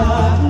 God.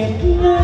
เก็บเงิ